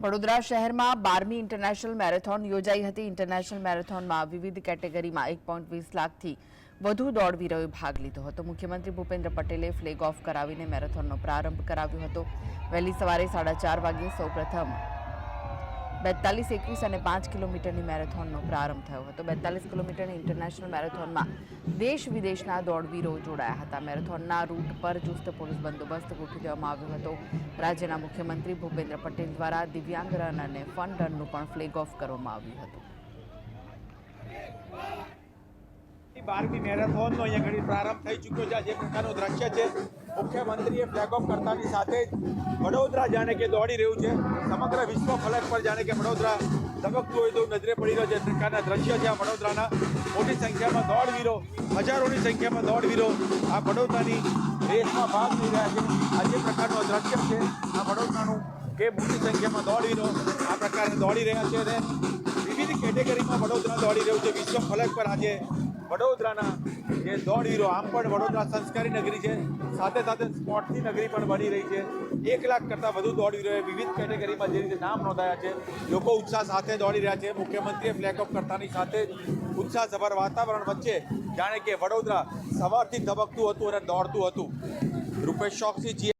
વડોદરા શહેરમાં બારમી international marathon યોજાઈ હતી. ઇન્ટરનેશનલ મેરેથોનમાં વિવિધ કેટેગરીમાં એક પોઈન્ટ વીસ લાખથી વધુ દોડવીરોએ ભાગ લીધો હતો. મુખ્યમંત્રી ભૂપેન્દ્ર પટેલે ફ્લેગ ઓફ કરાવીને મેરેથોનનો પ્રારંભ કરાવ્યો હતો. વહેલી સવારે સાડા ચાર વાગ્યે સૌપ્રથમ બેતાલીસ એકવીસ અને પાંચ કિલોમીટરની મેરેથોનનો પ્રારંભ થયો હતો. બેતાલીસ કિલોમીટરની ઇન્ટરનેશનલ મેરેથોનમાં દેશ વિદેશના દોડવીરો જોડાયા હતા. મેરેથોનના રૂટ પર ચુસ્ત પોલીસ બંદોબસ્ત ગોઠવી દેવામાં આવ્યો હતો. રાજ્યના મુખ્યમંત્રી ભૂપેન્દ્ર પટેલ દ્વારા દિવ્યાંગ રન અને ફન રનનું પણ ફ્લેગ ઓફ કરવામાં આવ્યું હતું. બારમી મેરેથોનનો અહીંયા ઘડી પ્રારંભ થઈ ચૂક્યો છે. જે પ્રકારનું દ્રશ્ય છે મુખ્યમંત્રીએ ફ્લેગ ઓફ કરતાની સાથે જ વડોદરા જાણે કે દોડી રહ્યું છે. સમગ્ર વિશ્વ ફલક પર જાણે કે વડોદરા ધબકતું હોય તો નજરે પડી રહ્યો છે. પ્રકારના દ્રશ્ય છે આ વડોદરાના. મોટી સંખ્યામાં દોડવીરો, હજારોની સંખ્યામાં દોડવીરો આ વડોદરાની રેસમાં ભાગ લઈ રહ્યા છે. આ જે પ્રકારનું દ્રશ્ય છે, આ વડોદરાનું કે મોટી સંખ્યામાં દોડવીરો આ પ્રકારે દોડી રહ્યા છે અને વિવિધ કેટેગરીમાં વડોદરા દોડી રહ્યું છે. વિશ્વ ફલક પર આજે વડોદરાના જે દોડવીરો આમ પણ વડોદરા સંસ્કારી નગરી છે. સાથે સાથે સ્પોર્ટની નગરી પણ બની રહી છે. એક લાખ કરતાં વધુ દોડવીરોએ વિવિધ કેટેગરીમાં જે રીતે નામ નોંધાયા છે, લોકો ઉત્સાહ સાથે દોડી રહ્યા છે. મુખ્યમંત્રીએ ફ્લેગ કરતાની સાથે ઉત્સાહસભર વાતાવરણ વચ્ચે જાણે કે વડોદરા સવારથી ધબકતું હતું અને દોડતું હતું. રૂપેશ ચોકસી